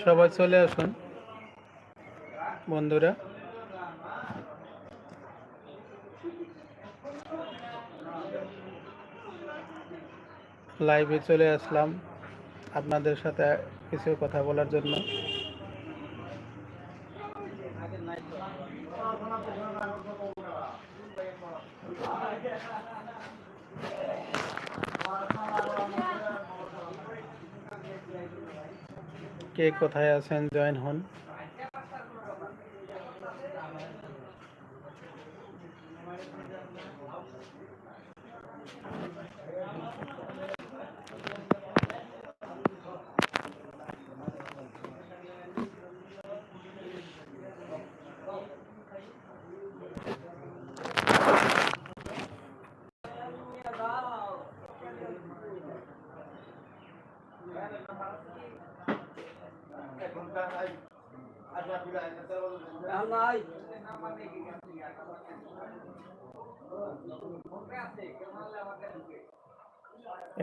সবাই চলে আসুন বন্ধুরা। লাইভে চলে আসলাম আপনাদের সাথে কিছু কথা বলার জন্য। কে কোথায় আছেন জয়েন হন।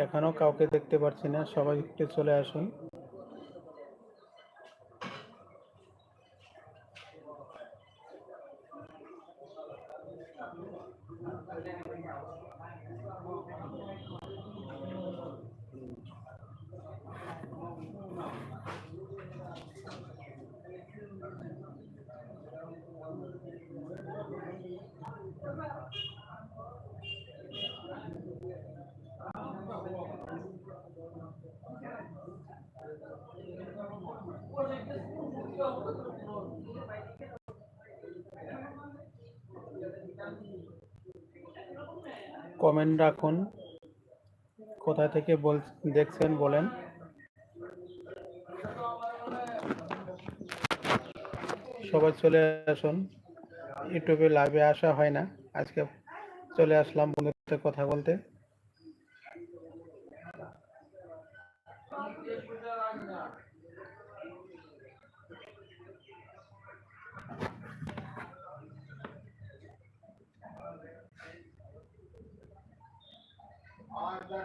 এখনও কাউকে দেখতে পাচ্ছি না সবাই একটু চলে আসুন। কমেন্ট রাখুন। কোথা থেকে বল, দেখছেন বলেন। সবাই চলে আসুন। ইউটিউবে লাইভে আসা হয় না। আজকে চলে আসলাম বন্ধুদের কথা বলতে। কে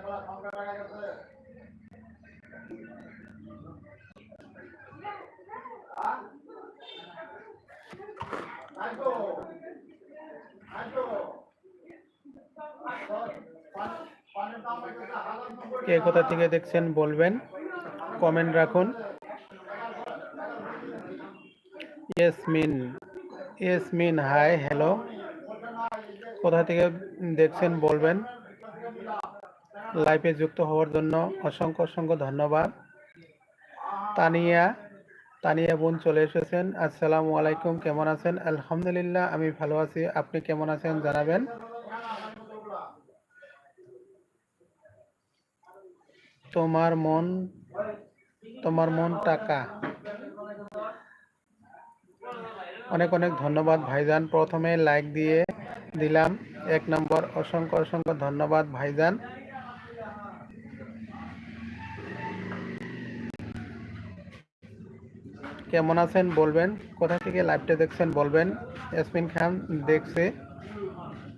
কোথা থেকে দেখছেন বলবেন কমেন্ট রাখুন। ইয়েসমিন ইয়েসমিন হাই হ্যালো কোথা থেকে দেখছেন বলবেন। লাইভে যুক্ত হওয়ার জন্য অসংখ্য অসংখ্য ধন্যবাদ। তানিয়া তানিয়া বোন চলে এসেছেন। আসসালামু আলাইকুম, কেমন আছেন? আলহামদুলিল্লাহ, আমি ভালো আছি। আপনি কেমন আছেন জানাবেন? তোমার মন তোমার মন টাকা। অনেক অনেক ধন্যবাদ ভাইজান। প্রথমে লাইক দিয়ে দিলাম। এক নম্বর, অসংখ্য অসংখ্য ধন্যবাদ ভাইজান। কেমন আছেন বলবেন? কোথা থেকে লাইভটা দেখছেন বলবেন? ইয়াসমিন খান দেখছে।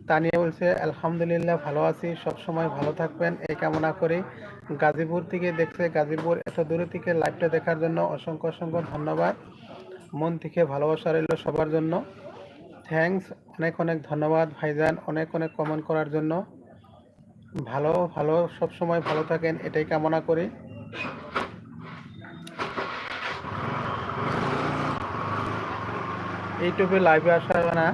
তানিয়া বলছে, আলহামদুলিল্লাহ, ভালো আছি। সব সময় ভালো থাকবেন। এই কামনা করি। গাজীপুর থেকে দেখছে, গাজীপুর এত দূরে থেকে লাইভটা দেখার জন্য অসংখ্য অসংখ্য ধন্যবাদ। মন থেকে ভালোবাসা রইল সবার জন্য। থ্যাঙ্কস অনেক অনেক ধন্যবাদ ভাইজান। অনেক অনেক কমেন্ট করার জন্য। ভালো ভালো সব সময় ভালো থাকেন, এটাই কামনা করি। ইউটিউবে লাইভে আসা না।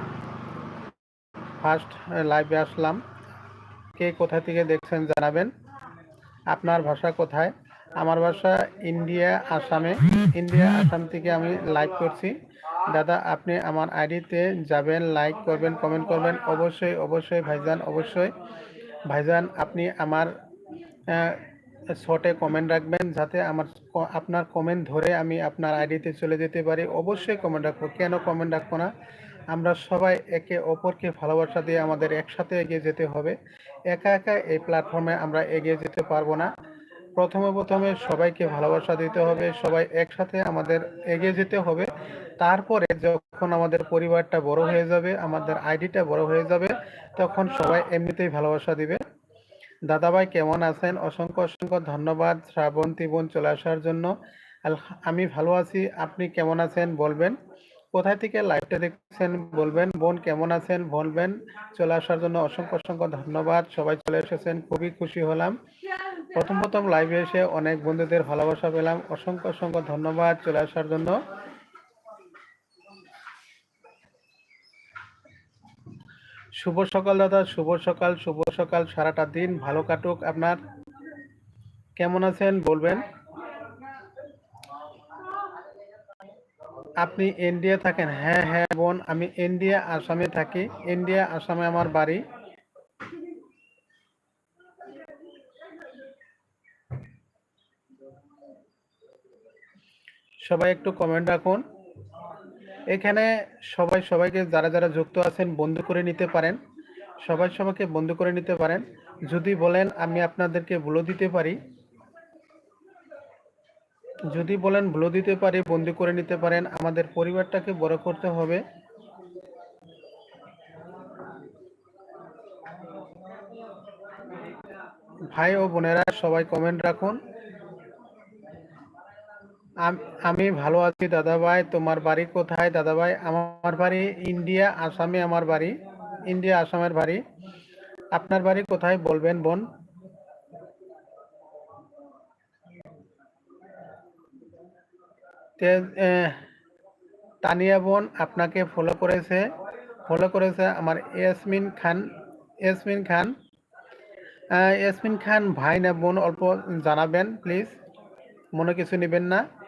ফার্স্ট লাইভে আসলাম। কে কোথা থেকে দেখছেন জানাবেন। আপনার ভাষা কোথায়? আমার ভাষা ইন্ডিয়া আসামে ইন্ডিয়া আসাম থেকে আমি লাইভ করছি। দাদা, আপনি আমার আইডিতে যাবেন লাইক করবেন কমেন্ট করবেন। অবশ্যই অবশ্যই ভাইজান অবশ্যই। ভাইজান, আপনি আমার শর্টে কমেন্ট রাখবেন যাতে আমার আপনার কমেন্ট ধরে আমি আপনার আইডিতে চলে যেতে পারি। অবশ্যই কমেন্ট রাখব, কেন কমেন্ট রাখব না? আমরা সবাই একে অপরকে ভালোবাসা দিয়ে আমাদের একসাথে এগিয়ে যেতে হবে। একা একা এই প্ল্যাটফর্মে আমরা এগিয়ে যেতে পারব না। প্রথমে প্রথমে সবাইকে ভালোবাসা দিতে হবে, সবাই একসাথে আমাদের এগিয়ে যেতে হবে। তারপরে যখন আমাদের পরিবারটা বড় হয়ে যাবে, আমাদের আইডিটা বড় হয়ে যাবে, তখন সবাই এমনিতেই ভালোবাসা দিবে। দাদাভাই কেমন আছেন? অসংখ্য অসংখ্য ধন্যবাদ শ্রাবন্তী বোন চলে আসার জন্য। আমি ভালো আছি, আপনি কেমন আছেন বলবেন? কোথায় থেকে লাইভটা দেখছেন বলবেন? বোন কেমন আছেন বলবেন? চলে আসার জন্য অসংখ্য অসংখ্য ধন্যবাদ, সবাই চলে এসেছেন, খুবই খুশি হলাম। প্রথম প্রথম লাইভে এসে অনেক বন্ধুদের ভালোবাসা পেলাম, অসংখ্য অসংখ্য ধন্যবাদ চলে আসার জন্য। শুভ সকাল দাদা, শুভ সকাল শুভ সকাল, সারাটা দিন ভালো কাটুক আপনার। কেমন আছেন বলবেন? আপনি ইন্ডিয়া থাকেন? হ্যাঁ হ্যাঁ বোন, আমি ইন্ডিয়া আসামে থাকি। ইন্ডিয়া আসামে আমার বাড়ি। সবাই একটু কমেন্ট রাখুন। এখানে সবাই সবাইকে যারা যারা যুক্ত আছেন, বন্ধু করে নিতে পারেন। সবাই সবাইকে বন্ধু করে নিতে পারেন। যদি বলেন, আমি আপনাদেরকে ভুলো দিতে পারি। যদি বলেন ভুলো দিতে পারি বন্দি করে নিতে পারেন, আমাদের পরিবারটাকে বড় করতে হবে। ভাই ও বোনেরা, সবাই কমেন্ট রাখুন। আম- ভালো আছি দাদাভাই। তোমার বাড়ি কোথায়? দাদাভাই, আমার বাড়ি ইন্ডিয়া, আসামে আমার বাড়ি। ইন্ডিয়া, আসামের বাড়ি। আপনার বাড়ি কোথায় বলবেন, বোন? তানিয়া বোন আপনাকে ফলো করেছে। ফলো করেছে আমার ইয়াসমিন খান। ইয়াসমিন খান ইয়াসমিন খান ভাই না বোন, অল্প জানাবেন প্লিজ মনে কিছু নেবেন না।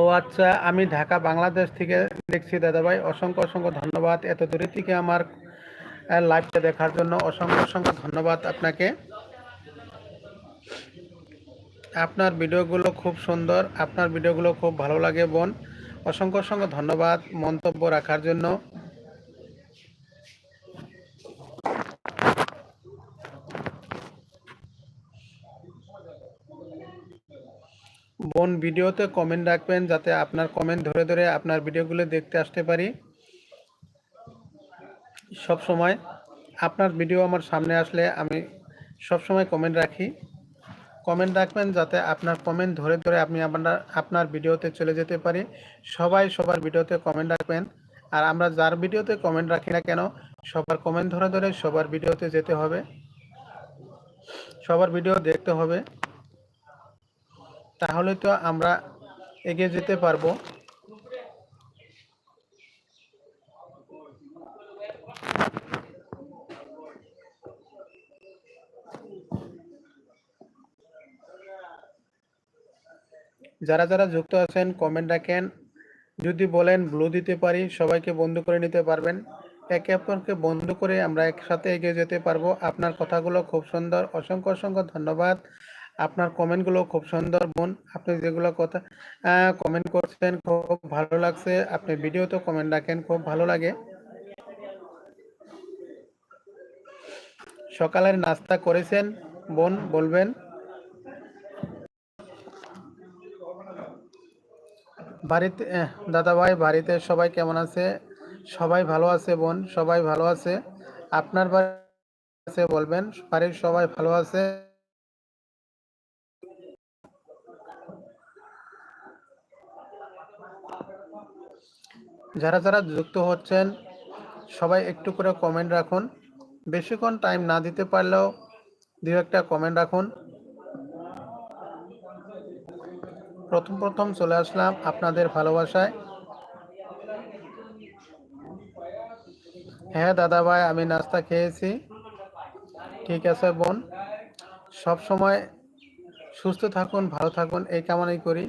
ও আচ্ছা আমি ঢাকা, বাংলাদেশ থেকে দেখছি দাদাভাই। অসংখ্য অসংখ্য ধন্যবাদ এত দূরে থেকে আমার লাইভটা দেখার জন্য। অসংখ্য অসংখ্য ধন্যবাদ আপনাকে। আপনার ভিডিওগুলো খুব সুন্দর, আপনার ভিডিওগুলো খুব ভালো লাগে বোন। অসংখ্য অসংখ্য ধন্যবাদ মন্তব্য রাখার জন্য। বোন ভিডিওতে কমেন্ট রাখবেন যাতে আপনার কমেন্ট ধরে ধরে আপনার ভিডিওগুলো দেখতে আসতে পারি। সব সময় আপনার ভিডিও আমার সামনে আসলে আমি সব সময় কমেন্ট রাখি। কমেন্ট রাখবেন যাতে আপনার কমেন্ট ধরে ধরে আপনি আপনার আপনার ভিডিওতে চলে যেতে পারি। সবাই সবার ভিডিওতে কমেন্ট রাখবেন। আর আমরা যার ভিডিওতে কমেন্ট রাখি না কেন, সবার কমেন্ট ধরে ধরে সবার ভিডিওতে যেতে হবে। সবার ভিডিও দেখতে হবে। তাহলে তো আমরা এগিয়ে যেতে পারব। যারা যারা যুক্ত আছেন কমেন্ট রাখেন। যদি বলেন ব্লু দিতে পারি, সবাইকে বন্ধু করে নিতে পারবেন। একে অপরকে বন্ধু করে আমরা একসাথে এগিয়ে যেতে পারব। আপনার কথাগুলো খুব সুন্দর। অসংখ্য অসংখ্য ধন্যবাদ। আপনার কমেন্টগুলো খুব সুন্দর, বোন। আপনি যেগুলো কথা কমেন্ট করছেন, খুব ভালো লাগছে। আপনি ভিডিওতে কমেন্ট রাখেন, খুব ভালো লাগে। সকালের নাস্তা করেছেন, বোন, বলবেন। বাড়িতে দাদা ভাই বাড়িতে সবাই কেমন আছে? সবাই ভালো আছে, বোন, সবাই ভালো আছে। আপনার বাড়ি বলবেন, বাড়ির সবাই ভালো আছে? যারা যারা যুক্ত হচ্ছেন, সবাই একটু করে কমেন্ট রাখুন। বেশিক্ষণ টাইম না দিতে পারলেও দু একটা কমেন্ট রাখুন। প্রথম প্রথম চলে আসলাম আপনাদের ভালোবাসায়। হ্যাঁ দাদা ভাই, আমি নাস্তা খেয়েছি। ঠিক আছে বোন। সব সময় সুস্থ থাকুন, ভালো থাকুন, এই কামনাই করি।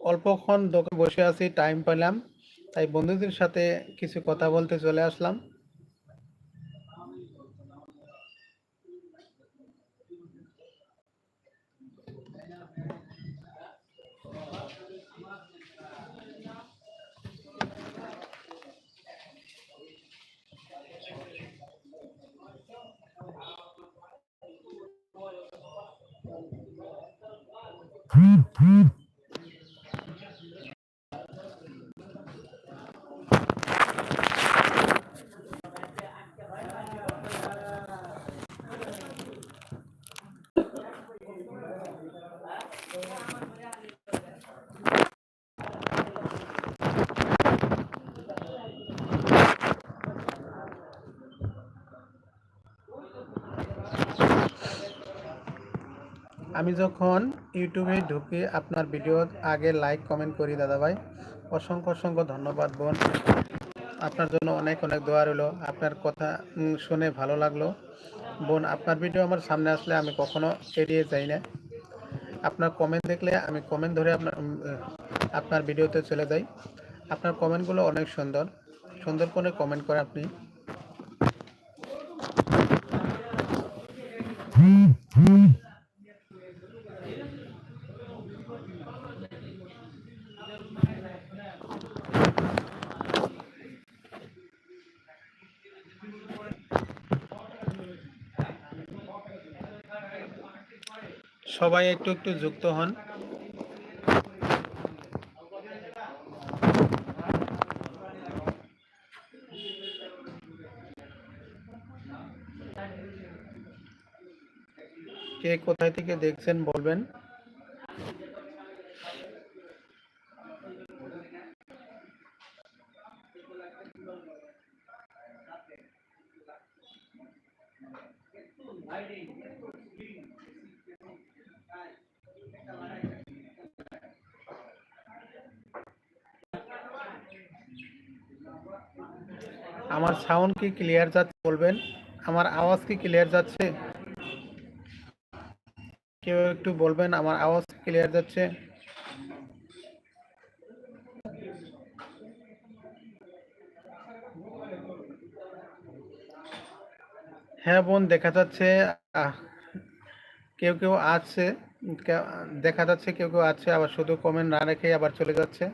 অল্পক্ষণ দোকানে বসে আছি টাইম পেলাম। তাই বন্ধুদের সাথে কিছু কথা বলতে চলে আসলাম। আমি যখন ইউটিউবে ঢুকি, আপনার ভিডিও আগে লাইক কমেন্ট করি দাদা ভাই অসংখ্য অসংখ্য ধন্যবাদ, বোন। আপনার জন্য অনেক অনেক দোয়া রইল। আপনার কথা শুনে ভালো লাগল। বোন, আপনার ভিডিও আমার সামনে আসলে আমি কখনো এড়িয়ে যাই না। আপনার কমেন্ট দেখলে আমি কমেন্ট ধরে আপনার আপনার ভিডিওতে চলে যাই। আপনার কমেন্টগুলো অনেক সুন্দর। সুন্দর করে কমেন্ট করে আপনি। সবাই একটু একটু যুক্ত হন। কে কোথায় থেকে দেখছেন বলবেন। আমার সাউন্ড কি ক্লিয়ার যাচ্ছে বলবেন? আমার আওয়াজ কি ক্লিয়ার যাচ্ছে? কেউ একটু বলবেন, আমার আওয়াজ ক্লিয়ার যাচ্ছে? হ্যাঁ বোন, দেখা যাচ্ছে কেউ কেউ আছে দেখা যাচ্ছে কেউ কেউ আছে, আবার শুধু কমেন্ট না রেখে আবার চলে যাচ্ছে।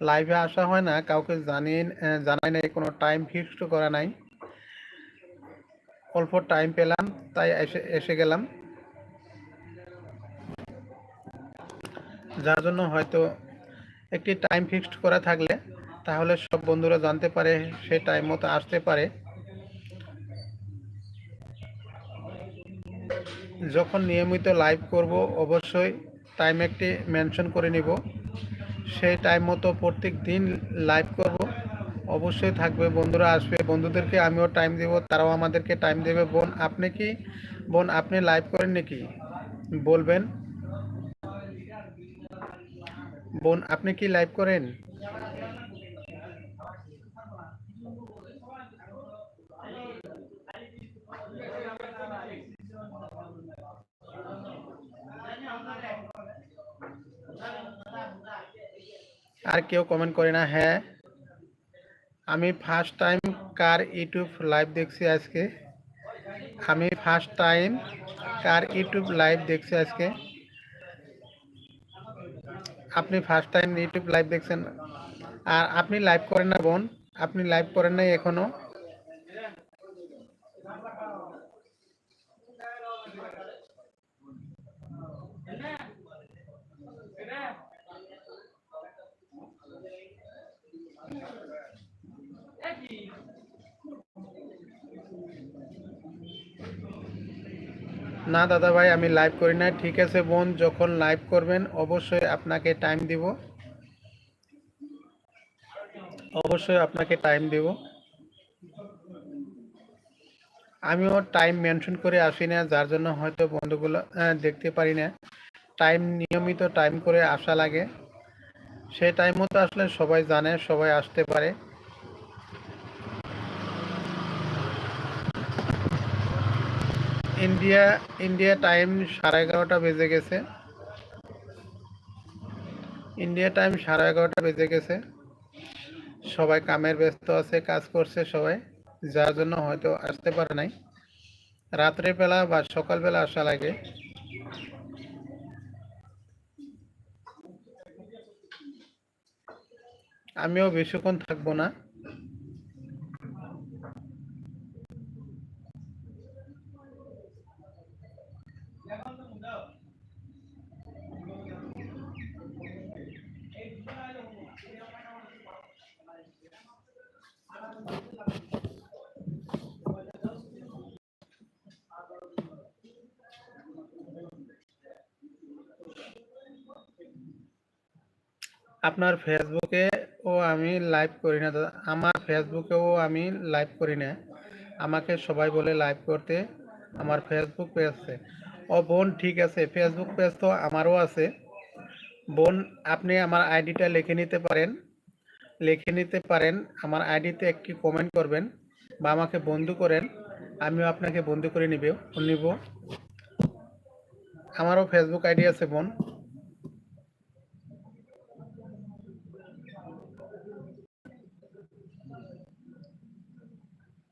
লাইভে আসা হয় না, কাউকে জানিয়ে জানাই নাই, কোনো টাইম ফিক্সড করা নাই। অল্প টাইম পেলাম, তাই এসে এসে গেলাম। যার জন্য হয়তো একটি টাইম ফিক্সড করা থাকলে, তাহলে সব বন্ধুরা জানতে পারে, সে টাইম মতো আসতে পারে। যখন নিয়মিত লাইভ করব, অবশ্যই টাইম একটি মেনশন করে নিব। সেই টাইম মতো প্রত্যেক দিন লাইভ করব। অবশ্যই থাকবে, বন্ধুরা আসবে। বন্ধুদেরকে আমিও টাইম দেব, তারাও আমাদেরকে টাইম দেবে। বোন, আপনি কি? বোন, আপনি লাইভ করেন নাকি? বলবেন। বোন, আপনি কি লাইভ করেন? আর কেউ কমেন্ট করে না হ্যাঁ। আমি ফার্স্ট টাইম কার ইউটিউব লাইভ দেখছি আজকে। আমি ফার্স্ট টাইম কার ইউটিউব লাইভ দেখছি আজকে। আপনি ফার্স্ট টাইম ইউটিউব লাইভ দেখছেন। আর আপনি লাইভ করেন না বোন, আপনি লাইভ করেন নাই এখনও। না, দাদা ভাই, আমি লাইভ করি না ঠিক আছে, বোন, যখন লাইভ করবেন, অবশ্যই আপনাকে টাইম দিব। অবশ্যই আপনাকে টাইম দেব। আমিও টাইম মেনশন করে আসি না, যার জন্য হয়তো বন্ধুগুলো দেখতে পারি না। টাইম নিয়মিত টাইম করে আসা লাগে। সেই টাইম মতো আসলে সবাই জানে, সবাই আসতে পারে। ইন্ডিয়া ইন্ডিয়া টাইম সাড়ে এগারোটা বেজে গেছে। ইন্ডিয়া টাইম সাড়ে এগারোটা বেজে গেছে। সবাই কামের ব্যস্ত আছে, কাজ করছে সবাই, যার জন্য হয়তো আসতে পারে নাই। রাত্রেবেলা বা সকালবেলা আসা লাগে। আমিও বেশিক্ষণ থাকব না। আপনার ফেসবুকে ও আমি লাইভ করি না, দাদা। আমার ফেসবুকেও আমি লাইভ করি না। আমাকে সবাই বলে লাইভ করতে। আমার ফেসবুক পেজ আছে। ও বোন, ঠিক আছে। ফেসবুক পেজ তো আমারও আছে। বোন, আপনি আমার আইডিটা লিখে নিতে পারেন। লিখে নিতে পারেন। আমার আইডিতে একটি কমেন্ট করবেন বা আমাকে বন্ধু করেন। আমিও আপনাকে বন্ধু করে নিবে নিব। আমারও ফেসবুক আইডি আছে, বোন।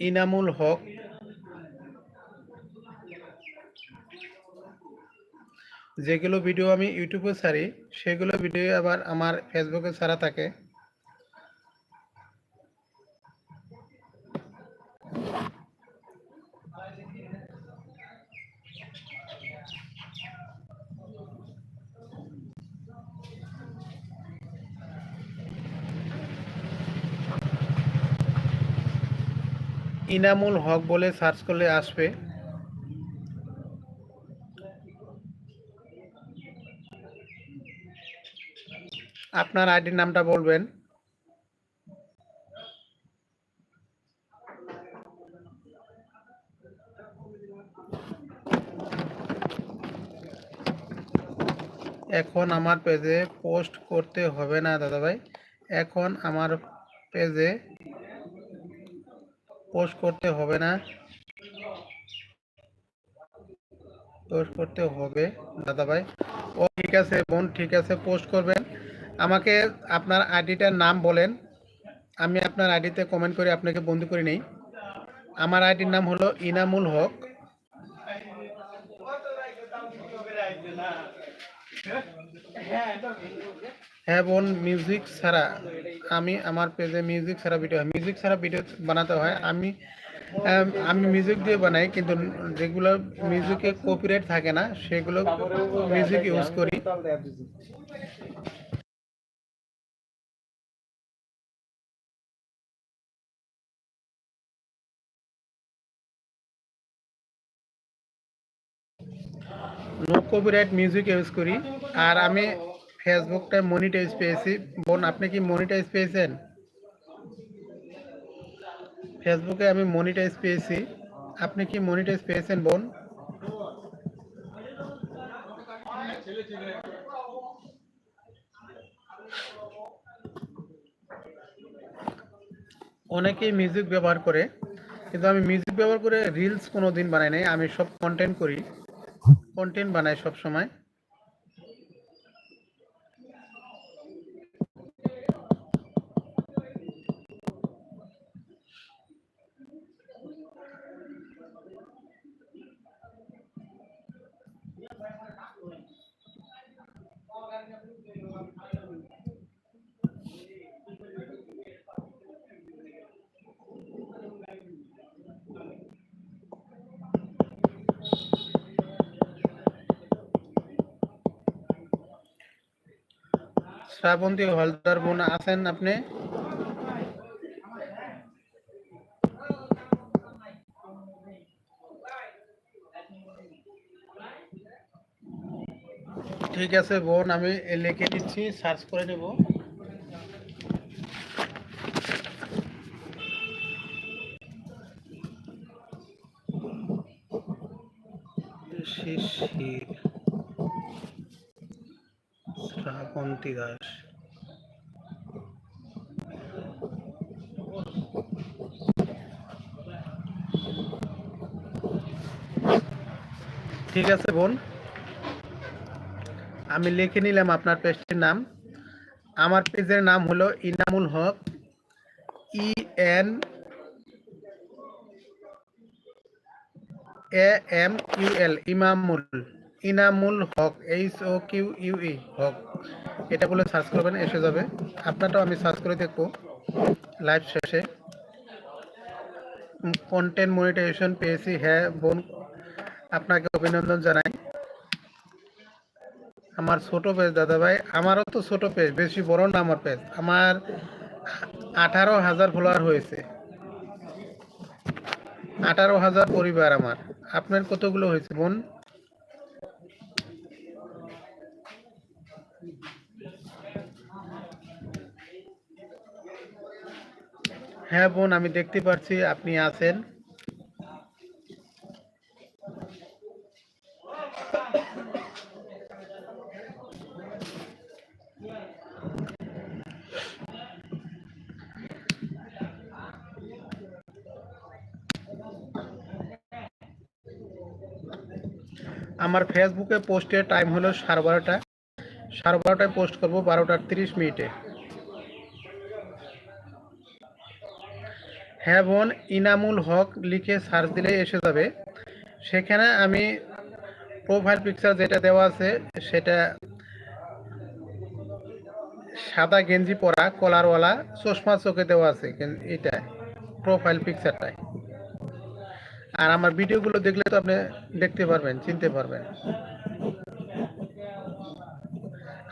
ইনামুল হক। যেগুলো ভিডিও আমি ইউটিউবে ছাড়ি সেগুলো ভিডিও আবার আমার ফেসবুকে ছাড়া থাকে। ইনামুল হক বলে সার্চ করলে আসবে। আপনার আইডির নামটা বলবেন। এখন আমার পেজে পোস্ট করতে হবে না, দাদাভাই। এখন আমার পেজে পোস্ট করতে হবে না। পোস্ট করতে হবে, দাদাভাই। ও ঠিক আছে বোন, ঠিক আছে পোস্ট করবেন। আমাকে আপনার আইডিটার নাম বলেন। আমি আপনার আইডিতে কমেন্ট করে আপনাকে বন্ধু করে নেই। আমার আইডির নাম হলো ইনামুল হক। হ্যাঁ বোন মিউজিক ছাড়া আমি আমার পেজে মিউজিক ছাড়া ভিডিও মিউজিক ছাড়া ভিডিও বানাতে হয়। আম, আমি মিউজিক দিয়ে বানাই কিন্তু যেগুলো মিউজিকে কপিরাইট থাকে না সেগুলো মিউজিক ইউজ করি। নো কপিরাইট মিউজিক ইউজ করি। আর আমি ফেসবুকটা মনিটাইজ পেয়েছি। বোন, আপনি কি মনিটাইজ পেয়েছেন? ফেসবুকে আমি মনিটাইজ পেয়েছি। আপনি কি মনিটাইজ পেয়েছেন, বোন? অনেকেই মিউজিক ব্যবহার করে, কিন্তু আমি মিউজিক ব্যবহার করে রিলস কোনো দিন বানাই নাই। আমি সব কন্টেন্ট করি। কন্টেন্ট বানাই সব সময় শ্রাবন্তী হলদার বোন আছেন আপনি? ঠিক আছে বোন আমি লিখে দিচ্ছি সার্চ করে নেব। শ্রাবন্তী দাস। ঠিক আছে বোন। আমি লিখে নিলাম আপনার পেজটির নাম। আমার পেজের নাম হলো Inamul Haque E N A M U L Imamul. Inamul Haque H O Q U E Haque. এটা বলে সার্চ করবেন, এসে যাবে। আপনারটাও আমি সার্চ করে দেখব লাইভ শেষে। কন্টেন্ট মনিটাইজেশন পেয়েছি হ্যাঁ বোন, আপনাকে অভিনন্দন জানাই। আমার ছোট পেজ দাদা ভাই আমারও তো ছোট পেজ বেশি বড় না আমার পেজ আমার আঠারো হাজার ফলোয়ার হয়েছে। আঠারো হাজার পরিবার আমার। আপনার কতগুলো হয়েছে, বোন? হ্যাঁ বোন, আমি দেখতে পাচ্ছি আপনি আছেন। আমার ফেসবুকে পোস্টের টাইম হলো সাড়ে বারোটা। সাড়ে বারোটায় পোস্ট করব বারোটার তিরিশ মিনিটে। হ্যাঁ বোন, ইনামুল হক লিখে সার্চ দিলে এসে যাবে। সেখানে আমি প্রোফাইল পিকচার যেটা দেওয়া আছে, সেটা সাদা গেঞ্জি পরা, কলারওয়ালা, চশমা চোখে দেওয়া আছে এটা প্রোফাইল পিকচারটাই আর আমার ভিডিওগুলো দেখলে তো আপনি দেখতে পারবেন, চিনতে পারবেন।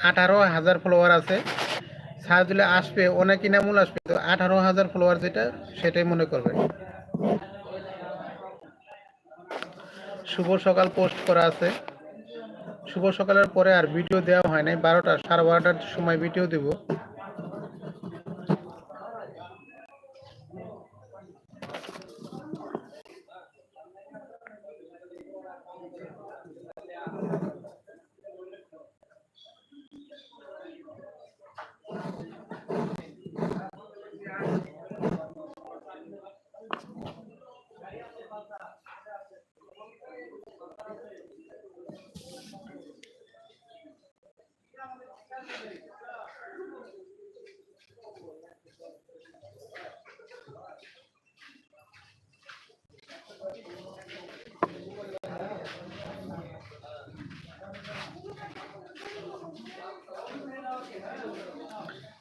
আঠারো হাজার ফলোয়ার আছে। দিলে আসবে, অনেক ইনামুল আসবে। আঠারো হাজার ফলোয়ার যেটা, সেটাই মনে করবেন। শুভ সকাল পোস্ট করা আছে। শুভ সকালের পরে আর ভিডিও দেওয়া হয় নাই। বারোটা, সাড়ে বারোটার সময় ভিডিও দেব।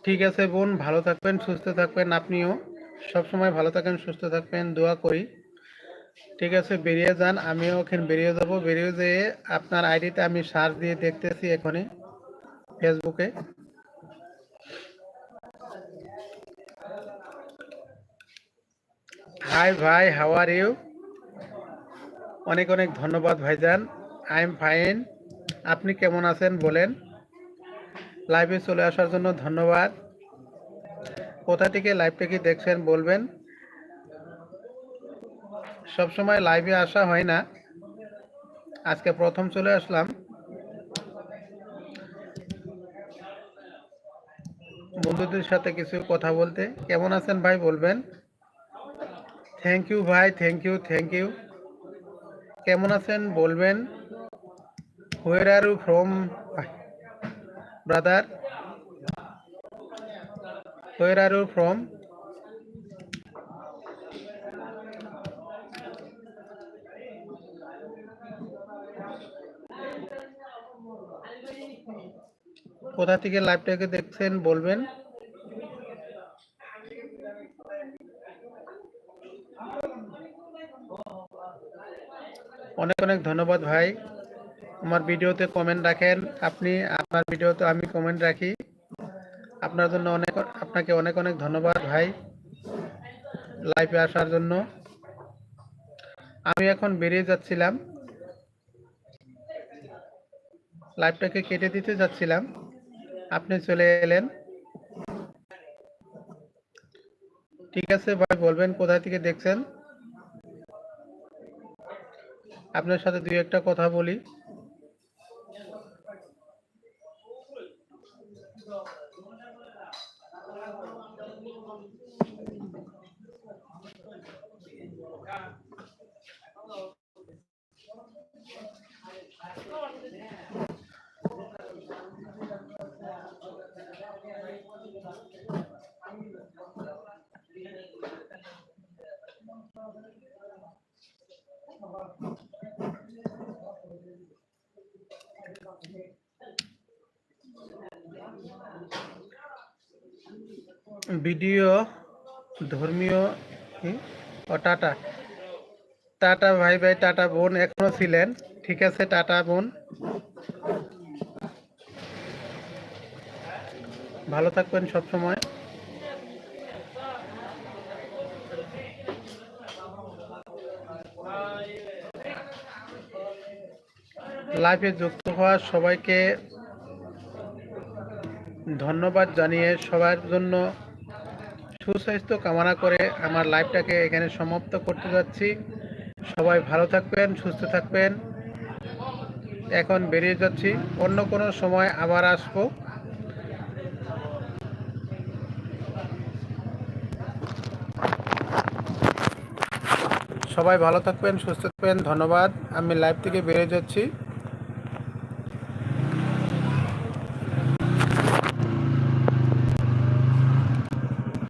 ঠিক আছে বোন, ভালো থাকবেন, সুস্থ থাকবেন, আপনিও। সবসময় ভালো থাকেন, সুস্থ থাকবেন, দোয়া করি। ঠিক আছে, বেরিয়ে যান, আমিও ওখানে বেরিয়ে যাব। বেরিয়ে যেয়ে আপনার আইডিতে আমি সার্চ দিয়ে দেখতেছি এখনই, ফেসবুকে। হাই ভাই হাউ আর ইউ অনেক অনেক ধন্যবাদ ভাইজান। আই এম ফাইন আপনি কেমন আছেন বলেন? লাইভে চলে আসার জন্য ধন্যবাদ। কোথা থেকে লাইভটা কি দেখছেন বলবেন? সবসময় লাইভে আসা হয় না। আজকে প্রথম চলে আসলাম। বন্ধুদের সাথে কিছু কথা বলতে। কেমন আছেন ভাই বলবেন? থ্যাংক ইউ ভাই থ্যাংক ইউ থ্যাংক ইউ কেমন আছেন বলবেন? Where are from brother where are you from কোথা থেকে লাইভটাকে দেখছেন বলবেন? অনেক অনেক ধন্যবাদ ভাই। আমার ভিডিওতে কমেন্ট রাখেন। আপনি আপনার ভিডিওতে আমি কমেন্ট রাখি। আপনার জন্য অনেক, আপনাকে অনেক অনেক ধন্যবাদ ভাই লাইভে আসার জন্য। আমি এখন বেরিয়ে যাচ্ছিলাম। লাইভটাকে কেটে দিতে যাচ্ছিলাম। আপনি চলে এলেন। ঠিক আছে ভাই, বলবেন কোথা থেকে দেখছেন? আপনার সাথে দুই একটা কথা বলি। ভিডিও ধর্মীয়? ও টাটা। টাটা ভাই ভাই, টাটা বোন এখনও ছিলেন। ঠিক আছে, টাটা বোন। ভালো থাকবেন সব সময় লাইভে যুক্ত হওয়া সবাইকে ধন্যবাদ জানিয়ে সবার জন্য সুস্বাস্থ্য কামনা করে আমার লাইভটাকে এখানে সমাপ্ত করতে যাচ্ছি। সবাই ভালো থাকবেন, সুস্থ থাকবেন। এখন বেরিয়ে যাচ্ছি। অন্য কোনো সময় আবার আসব। সবাই ভালো থাকবেন, সুস্থ থাকবেন। ধন্যবাদ। আমি লাইভ থেকে বেরিয়ে যাচ্ছি।